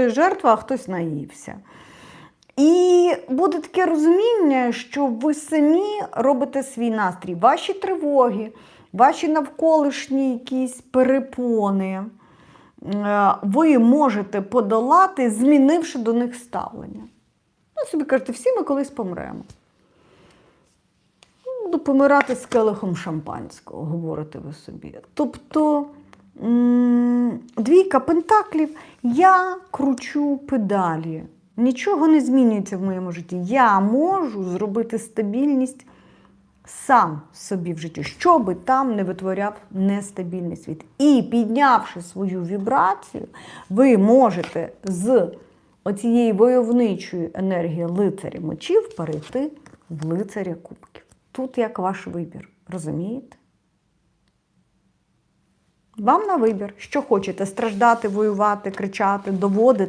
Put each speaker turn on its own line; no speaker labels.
хтось жертва, а хтось наївся. І буде таке розуміння, що ви самі робите свій настрій. Ваші тривоги, ваші навколишні якісь перепони е, ви можете подолати, змінивши до них ставлення. Ну, собі кажете, всі ми колись помремо. Ну, Буду помирати з келихом шампанського, говорите ви собі. Тобто двійка пентаклів, я кручу педалі. Нічого не змінюється в моєму житті. Я можу зробити стабільність сам собі в житті, що би там не витворяв нестабільний світ. І піднявши свою вібрацію, ви можете з оцієї войовничої енергії лицаря мечів перейти в лицаря кубків. Тут як ваш вибір, розумієте? Вам на вибір, що хочете страждати, воювати, кричати, доводити.